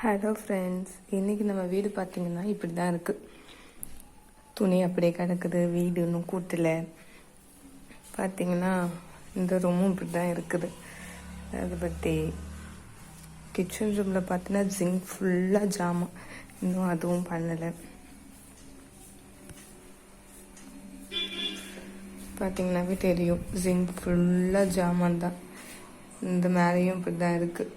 Hello friends இன்றைக்கி நம்ம வீடு பார்த்திங்கன்னா இப்படி தான் இருக்குது துணி அப்படியே கிடக்குது வீடு இன்னும் கூட்டல. பார்த்தீங்கன்னா இந்த ரூமும் இப்படி தான் இருக்குது. அதை பற்றி கிச்சன் ரூமில் பார்த்தீங்கன்னா ஜிங்க் ஃபுல்லாக ஜாமான் இன்னும் அதுவும் பண்ணலை. பார்த்தீங்கன்னாவே தெரியும் ஜிங்க் ஃபுல்லாக ஜாமான் தான். இந்த மேலேயும் இப்படி தான் இருக்குது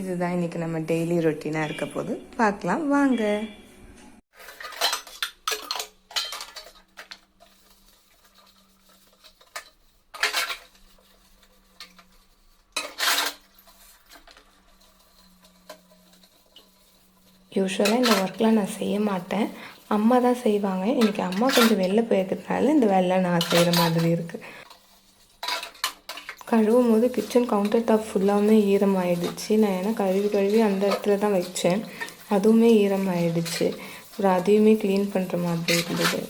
இதுதான் இன்னைக்கு நம்ம டெய்லி ரொட்டீனாக இருக்க போது. பார்க்கலாம் வாங்க. யூஸ்வலாக இந்த ஒர்க்லாம் நான் செய்ய மாட்டேன். அம்மா தான் செய்வாங்க. இன்றைக்கி அம்மா கொஞ்சம் வெளில போயிருக்கிறதுனால இந்த வேலைலாம் நான் செய்கிற மாதிரி இருக்குது கழுவும் போது கிச்சன் கவுண்டர் டாப் ஃபுல்லாமே ஈரமாயிடுச்சு. நான் ஏன்னா கழுவி கழுவி அந்த இடத்துல தான் வச்சேன். அதுவுமே ஈரமாயிடுச்சு. அப்புறம் அதையுமே க்ளீன் பண்ணுற மாதிரி இருந்தது.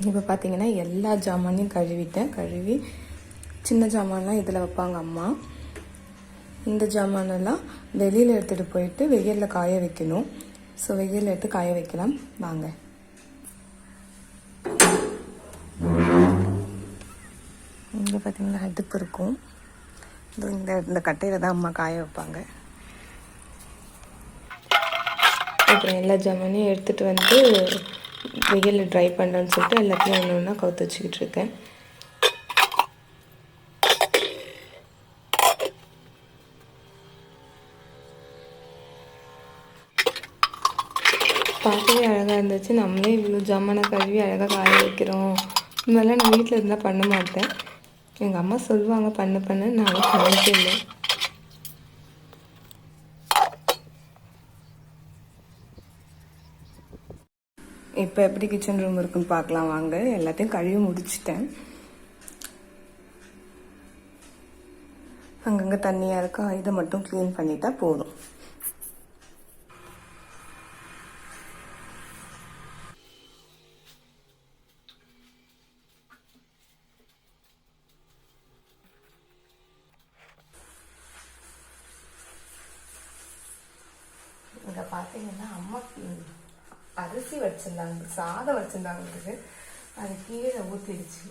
இப்போ பார்த்தீங்கன்னா எல்லா ஜாமானையும் கழுவிட்டேன். கழுவி சின்ன ஜாமான்லாம் இதில் வைப்பாங்க அம்மா. இந்த ஜாமானெல்லாம் வெளியில் எடுத்துகிட்டு போயிட்டு வெயிலில் காய வைக்கணும். ஸோ வெயிலில் எடுத்து காய வைக்கலாம். வாங்க. பார்த்தீங்கன்னா இருக்கும். இது இந்த இந்த கட்டையில் தான் அம்மா காய வைப்பாங்க. அப்புறம் எல்லா ஜாமானையும் எடுத்துகிட்டு வந்து வெயிலில் ட்ரை பண்ணுறேன்னு சொல்லிட்டு எல்லாத்தையும் ஒன்று ஒன்றா கவுத்து வச்சுக்கிட்டு இருக்கேன். பார்க்கவே அழகாக இருந்துச்சு. நம்மளே இவ்வளோ ஜாமானை கழுவி அழகாக காய வைக்கிறோம். இந்த மாதிரிலாம் நான் வீட்டில் இருந்தால் பண்ண மாட்டேன். எங்கள் அம்மா சொல்லுவாங்க பண்ண பண்ண நான் பண்ணிட்டே இப்போ எப்படி கிச்சன் ரூம் இருக்குன்னு பார்க்கலாம் வாங்க. எல்லாத்தையும் கழுவி முடிச்சிட்டேன். அங்கங்கே தண்ணியாக இருக்கா? இதை மட்டும் க்ளீன் பண்ணிட்டா போதும் இங்கே பார்த்தீங்கன்னா அம்மா ம், அரிசி வச்சுருந்தாங்க சாதம் வச்சுருந்தாங்க அது கீழே ஊற்றிடுச்சு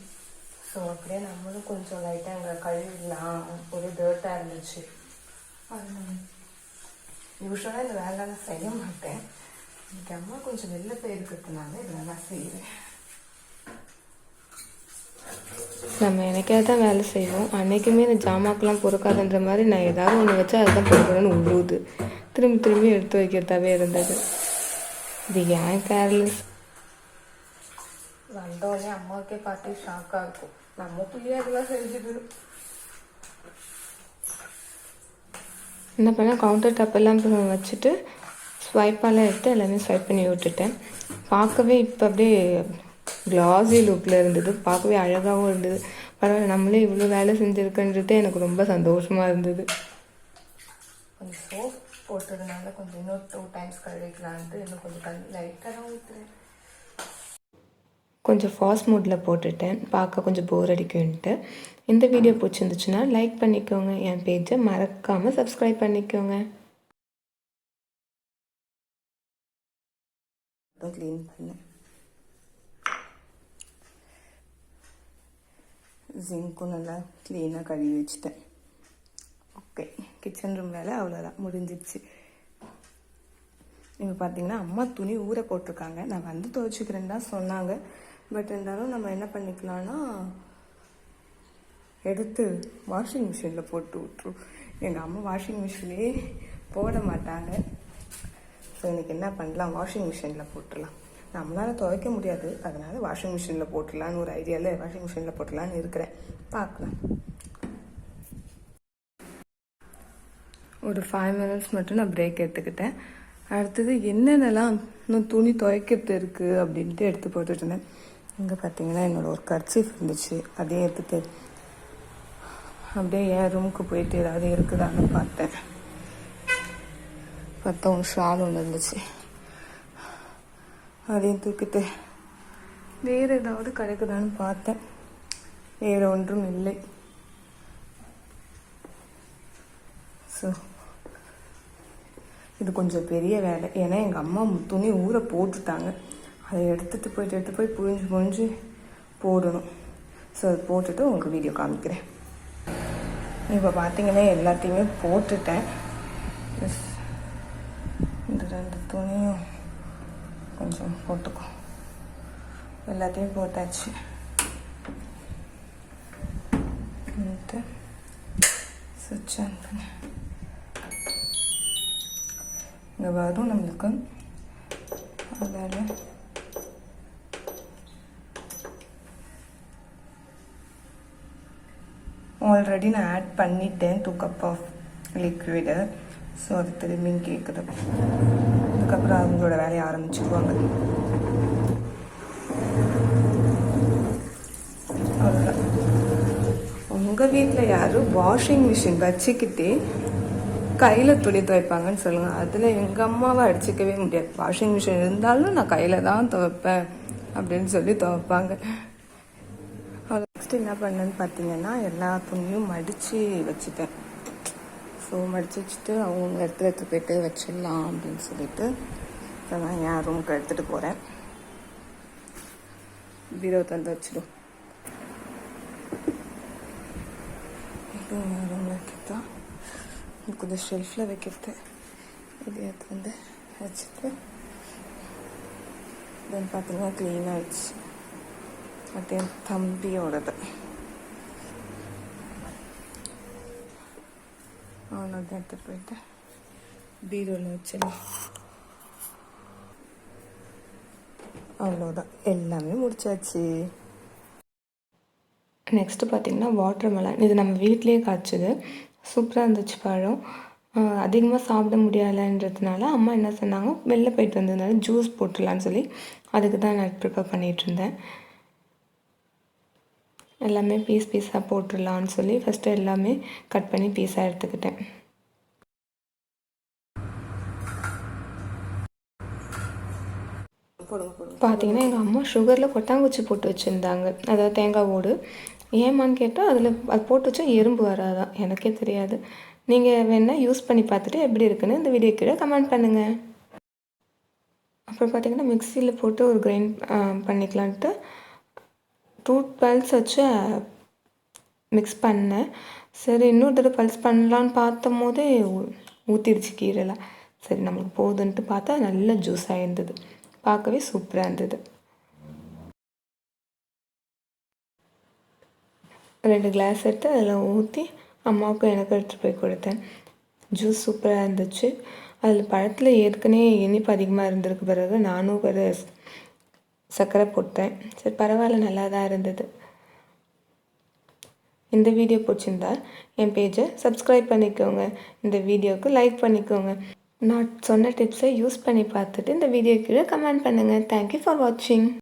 ஸோ அப்படியே நம்மளும் கொஞ்சம் லைட்டாக அங்கே கழுவிடலாம். ஒரே டேர்ட்டாக இருந்துச்சு. யூஸ்வலாக இந்த வேலை நான் செய்ய மாட்டேன். எனக்கு அம்மா கொஞ்சம் வெளில போயிருக்கிறதுனால இதெல்லாம் நான் செய்வேன். நம்ம எனக்காக தான் வேலை செய்வோம். அன்னைக்குமே இந்த ஜாமாக்கெல்லாம் பொறுக்காதுன்ற மாதிரி நான் ஏதாவது ஒன்று வச்சு அதுதான் பொறுக்கணும்னு உழுவுது திரும்பி திரும்பி எடுத்து வைக்கிறதாவே இருந்தது. இது ஏன் கேர்லெஸ். வந்தோடனே அம்மாவுக்கே பார்த்து ஷாக்காக இருக்கும் நம்ம புள்ளியா இதெல்லாம் செஞ்சுட்டு என்ன பண்ணேன் கவுண்டர் டாப் எல்லாம் அப்புறம் வச்சுட்டு ஸ்வைப்பாலாம் எடுத்து எல்லாமே ஸ்வைப் பண்ணி விட்டுட்டேன் பார்க்கவே இப்போ அப்படியே கிளாஸி லுக்கில் இருந்தது பார்க்கவே அழகாகவும் இருந்தது பரவாயில்ல நம்மளே இவ்வளோ வேலை செஞ்சுருக்குன்றது எனக்கு ரொம்ப சந்தோஷமாக இருந்தது சோப் போட்டதுனால கொஞ்சம் இன்னும் டூ டைம்ஸ் கழுவிக்கலான்ட்டு இன்னும் கொஞ்சம் கல் லைட்டாக தான் ஊற்றுறேன் கொஞ்சம் ஃபாஸ்ட் மோடில் போட்டுட்டேன். பார்க்க கொஞ்சம் போர் அடிக்கும்ன்ட்டு. இந்த வீடியோ பிடிச்சிருந்துச்சுன்னா லைக் பண்ணிக்கோங்க. என் பேஜை மறக்காமல் சப்ஸ்கிரைப் பண்ணிக்கோங்க. க்ளீன் பண்ணேன். ஜிங்க்கும் நல்லா க்ளீனாக கழுவி வச்சுட்டேன். ஓகே கிச்சன் ரூம் வேலை அவ்வளோதான் முடிஞ்சிடுச்சு இப்போ பார்த்தீங்கன்னா அம்மா துணி ஊற போட்டிருக்காங்க. நான் வந்து துவைச்சிக்கிறேன்னு தான் சொன்னாங்க. பட் இருந்தாலும் நம்ம என்ன பண்ணிக்கலாம்னா எடுத்து வாஷிங் மிஷினில் போட்டு விட்ருவோம் எங்கள் அம்மா வாஷிங் மிஷின்லேயே போட மாட்டாங்க. ஸோ இன்னைக்கு என்ன பண்ணலாம்? வாஷிங் மிஷினில் போட்டுடலாம். நம்மளால் துவைக்க முடியாது. அதனால் வாஷிங் மிஷினில் போட்டுடலான்னு ஒரு ஐடியாவில் வாஷிங் மிஷினில் போட்டுடலான்னு இருக்கிறேன். பார்க்கலாம். ஒரு ஃபைவ் மினிட்ஸ் மட்டும் நான் பிரேக் எடுத்துக்கிட்டேன். அடுத்தது என்னென்னலாம் இன்னும் துணி துவைக்கிறது இருக்குது அப்படின்ட்டு எடுத்து போட்டுட்டு இருந்தேன். இங்கே பார்த்தீங்கன்னா என்னோடய ஒரு கர்ச்சீஃப் இருந்துச்சு. அதையும் எடுத்துட்டு அப்படியே என் ரூமுக்கு போயிட்டு ஏதாவது இருக்குதான்னு பார்த்தேன். பார்த்தா ஒரு ஷால் ஒன்று இருந்துச்சு. அதையும் தூக்கிட்டு வேறு ஏதாவது கிடைக்குதான்னு பார்த்தேன். வேறு ஒன்றும் இல்லை. ஸோ இது கொஞ்சம் பெரிய வேலை. ஏன்னா எங்கள் அம்மா துணி ஊற போட்டுட்டாங்க. அதை எடுத்துகிட்டு போயிட்டு எடுத்து போய் புழிஞ்சு புழிஞ்சு போடணும். ஸோ அது போட்டுட்டு உங்களுக்கு வீடியோ காமிக்கிறேன். இப்போ பார்த்தீங்கன்னா எல்லாத்தையுமே போட்டுட்டேன். எஸ் இந்த ரெண்டு துணியும் கொஞ்சம் போட்டுக்கோ. எல்லாத்தையும் போட்டாச்சு. சுவிட்ச் ஆன் பண்ணேன் இங்கே வரும் நம்மளுக்கு அதனால் ஆல்ரெடி நான் ஆட் பண்ணிட்டேன். Two cup of liquid so அது திரும்பியும் கேட்குது அதுக்கப்புறம் அவங்களோட வேலையை ஆரம்பிச்சுக்குவாங்க. அவ்வளோதான் உங்கள் வீட்டில் யாரும் வாஷிங் மிஷின் வச்சுக்கிட்டே கையில் துணி துவைப்பாங்கன்னு சொல்லுங்கள் அதில் எங்கள் அம்மாவை அடிச்சிக்கவே முடியாது. வாஷிங் மிஷின் இருந்தாலும் நான் கையில் தான் துவைப்பேன் அப்படின்னு சொல்லி துவைப்பாங்க. நெக்ஸ்ட் என்ன பண்ணேன்னு பார்த்தீங்கன்னா எல்லா துணியும் மடித்து வச்சுட்டேன் ஸோ மடித்து வச்சுட்டு அவங்க இடத்துல எடுத்து போயிட்டு வச்சிடலாம் அப்படின்னு சொல்லிட்டு இப்போ நான் என் ரூமுக்கு எடுத்துகிட்டு போகிறேன் பீரோ தந்து வச்சிடும் இது ரூமில் கொஞ்சம் ஷெல்ஃபில் வைக்கிறது இது எடுத்து வந்து வச்சுட்டு தென் பார்த்தீங்கன்னா க்ளீன் ஆயிடுச்சு அது என் தம்பியோடது அவனை தான் எடுத்துகிட்டு போயிட்டு பீரோவில் வச்சிடலாம் அவ்வளோதான் எல்லாமே முடிச்சாச்சு நெக்ஸ்ட்டு பார்த்தீங்கன்னா வாட்டர் மெலன் இது நம்ம வீட்லேயே காய்ச்சது சூப்பராக இருந்துச்சு பழம். அதிகமாக சாப்பிட முடியலைன்றதுனால அம்மா என்ன சொன்னாங்க வெளில போயிட்டு வந்ததுனால ஜூஸ் போட்டுடலான்னு சொல்லி அதுக்கு தான் நான் ப்ரிப்பேர் பண்ணிகிட்ருந்தேன் எல்லாமே பீஸ் பீஸாக போட்டுடலான்னு சொல்லி ஃபஸ்ட்டு எல்லாமே கட் பண்ணி பீஸாக எடுத்துக்கிட்டேன். பார்த்தீங்கன்னா எங்கள் அம்மா சுகரில் கொட்டாங்குச்சி போட்டு வச்சுருந்தாங்க. அதாவது தேங்காய் ஓடு. ஏமான்னு கேட்டால் அதில் அது போட்டு வச்சா எறும்பு வராதான் எனக்கே தெரியாது. நீங்கள் வேணால் யூஸ் பண்ணி பார்த்துட்டு எப்படி இருக்குன்னு இந்த வீடியோ கீழே கமெண்ட் பண்ணுங்கள் அப்புறம் பார்த்தீங்கன்னா மிக்சியில் போட்டு ஒரு கிரைண்ட் பண்ணிக்கலான்ட்டு டூ பல்ஸ் வச்சு மிக்ஸ் பண்ணேன். சரி இன்னொரு தடவை பல்ஸ் பண்ணலான்னு பார்த்தும் போதே ஊற்றிடுச்சு கீரைலாம். சரி நம்மளுக்கு போகுதுன்ட்டு பார்த்தா நல்ல ஜூஸாக இருந்தது பார்க்கவே சூப்பராக இருந்தது. ரெண்டு கிளாஸ் எடுத்து அதில் ஊற்றி அம்மாவுக்கும் எனக்கு எடுத்துகிட்டு போய் கொடுத்தேன். ஜூஸ் சூப்பராக இருந்துச்சு. அதில் பழத்தில் ஏற்கனவே இனிப்பு அதிகமாக இருந்திருக்கு பிறகு நானும் ஒரு சர்க்கரை போட்டேன். சரி பரவாயில்ல நல்லா தான் இருந்தது. இந்த வீடியோ பிடிச்சிருந்தா என் பேஜை சப்ஸ்கிரைப் பண்ணிக்கோங்க. இந்த வீடியோவுக்கு லைக் பண்ணிக்கோங்க. நான் சொன்ன டிப்ஸை யூஸ் பண்ணி பார்த்துட்டு இந்த வீடியோ கீழே கமெண்ட் பண்ணுங்கள் தேங்க்யூ ஃபார் வாட்சிங்